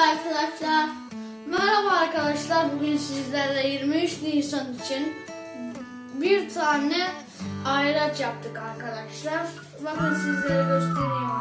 arkadaşlar. Merhaba arkadaşlar. Bugün sizlerle 23 Nisan için bir tane ayraç yaptık arkadaşlar. Bakın sizlere göstereyim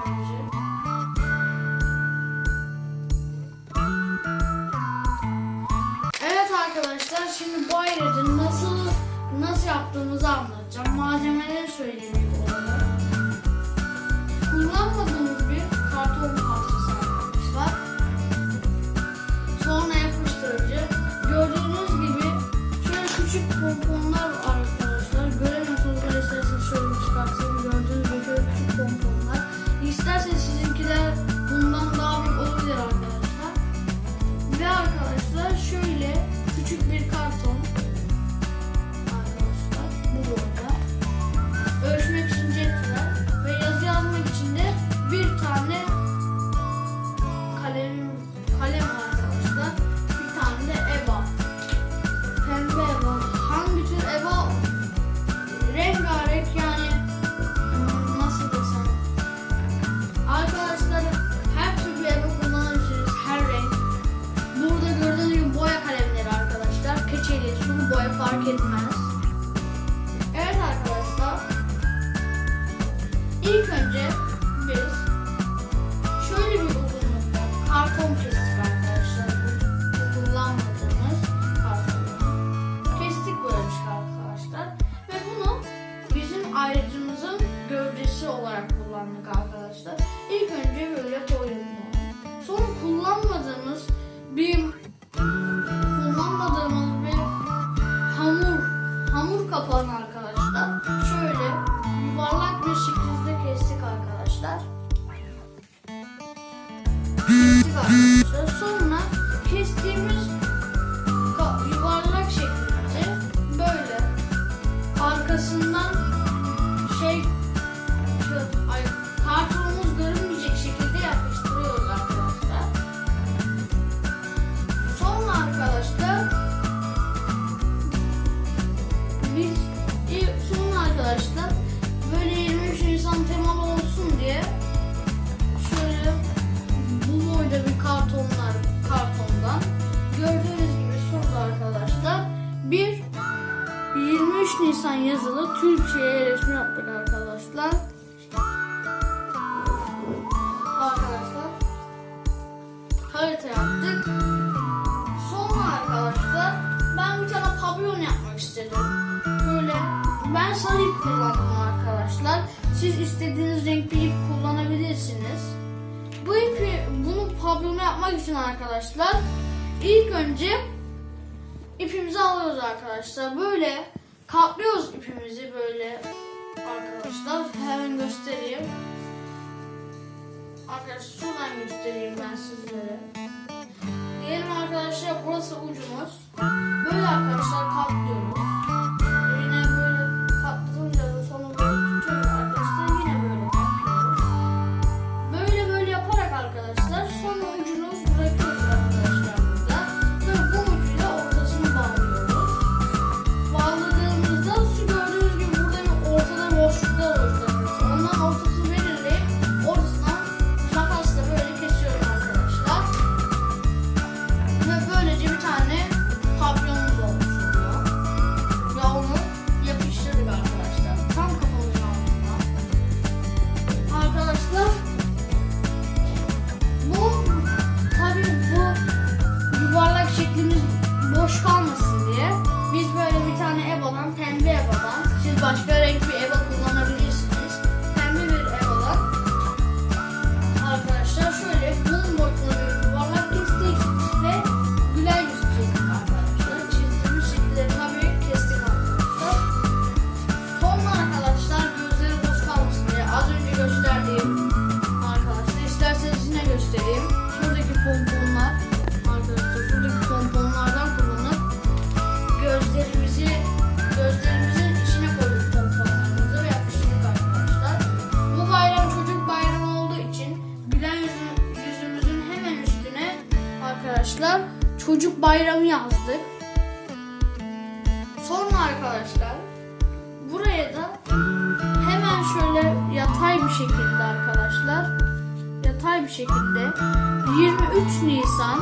olarak kullandık arkadaşlar. İlk önce böyle koyduk. Sonra kullanmadığımız bir kullanmadığımız bir hamur hamur kapağını arkadaşlar şöyle yuvarlak bir şekilde kestik arkadaşlar. Kestik arkadaşlar. Sonra kestiğimiz yuvarlak şekilde böyle arkasını Hasan Yazılı Türkiye'ye resmi yaptık arkadaşlar. Arkadaşlar harita yaptık. Sonra arkadaşlar ben bir tane pavyon yapmak istedim. Böyle ben sarı ip kullandım arkadaşlar. Siz istediğiniz renkli ip kullanabilirsiniz. Bu ipi bunu pavyona yapmak için arkadaşlar ilk önce ipimizi alıyoruz arkadaşlar. Böyle Katlıyoruz ipimizi böyle arkadaşlar. Hemen göstereyim. Arkadaşlar şuradan göstereyim ben sizlere. Diyelim arkadaşlar burası ucumuz. Böyle arkadaşlar katlıyoruz. çocuk bayramı yazdık. Sonra arkadaşlar buraya da hemen şöyle yatay bir şekilde arkadaşlar yatay bir şekilde 23 Nisan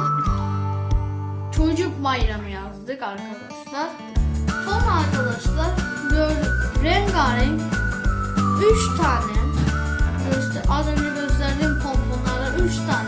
çocuk bayramı yazdık arkadaşlar. Sonra arkadaşlar gördük rengarenk 3 tane göster az önce gösterdiğim pomponlara 3 tane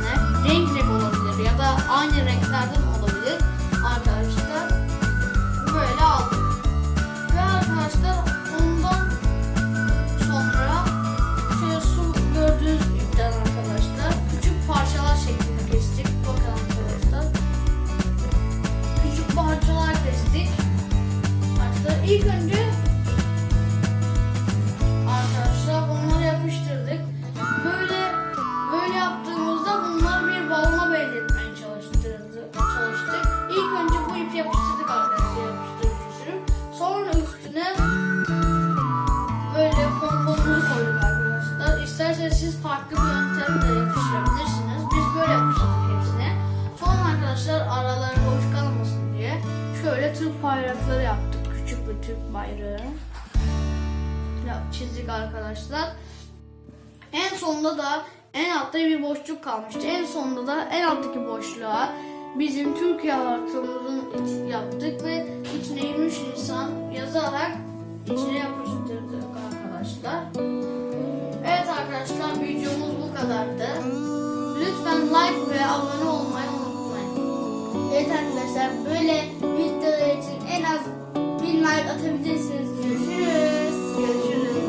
şöyle Türk bayrakları yaptık. Küçük bir Türk bayrağı. Çizdik arkadaşlar. En sonunda da en altta bir boşluk kalmıştı. En sonunda da en alttaki boşluğa bizim Türkiye haritamızın yaptık ve içine 23 Nisan yazarak içine yapıştırdık arkadaşlar. Evet arkadaşlar videomuz bu kadardı. Lütfen like ve abone olmayı unutmayın. Evet arkadaşlar böyle en az 1000 like atabilirsiniz. Görüşürüz. Görüşürüz.